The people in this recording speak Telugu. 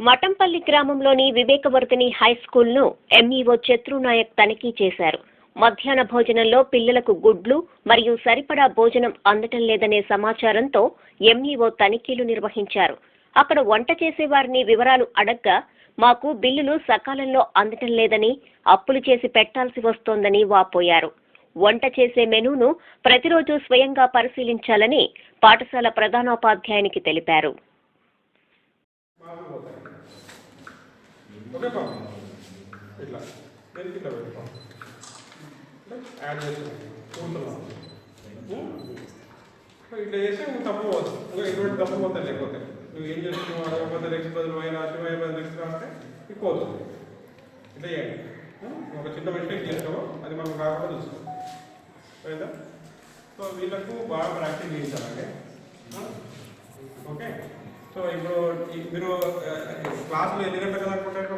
మఠంపల్లి గ్రామంలోని వివేకవర్తిని హై స్కూల్ను ఎంఈఓ చత్రు నాయక్ తనిఖీ చేశారు. మధ్యాహ్న భోజనంలో పిల్లలకు గుడ్లు మరియు సరిపడా భోజనం అందటం లేదనే సమాచారంతో ఎంఈఓ తనిఖీలు నిర్వహించారు. అక్కడ వంట చేసే వారిని వివరాలు అడగ్గా మాకు బిల్లులు సకాలంలో అందటం లేదని అప్పులు చేసి పెట్టాల్సి వస్తోందని వాపోయారు. వంట చేసే మెనూను ప్రతిరోజు స్వయంగా పరిశీలించాలని పాఠశాల ప్రధానోపాధ్యాయునికి తెలిపారు. ఓకే బాబు ఇట్లా దేనికి ఇట్లా పెట్టుకోం యాడ్ చేస్తున్నాం కూర్చున్నాం ఇట్లా చేస్తే నువ్వు తప్పు పోదు ఇంకా ఎటువంటి తప్పు పోతుంది లేకపోతే నువ్వు ఏం చేస్తున్నావు అడగకపోతే నెక్స్ట్ బదులు అయినా శివయ్య బదులు నెక్స్ట్ రాస్తే నీకు పోతుంది ఇట్లా చేయండి ఒక చిన్న మిస్టేక్ చేస్తావు అది మనం కాకుండా చూసుకో అయిందా సో వీళ్ళకు బాగా ప్రాక్టీస్ చేయించాలండి ఓకే సో ఇప్పుడు ఈ- మీరు క్లాసులు ఎన్ని గంటల కనుక్కుంటారు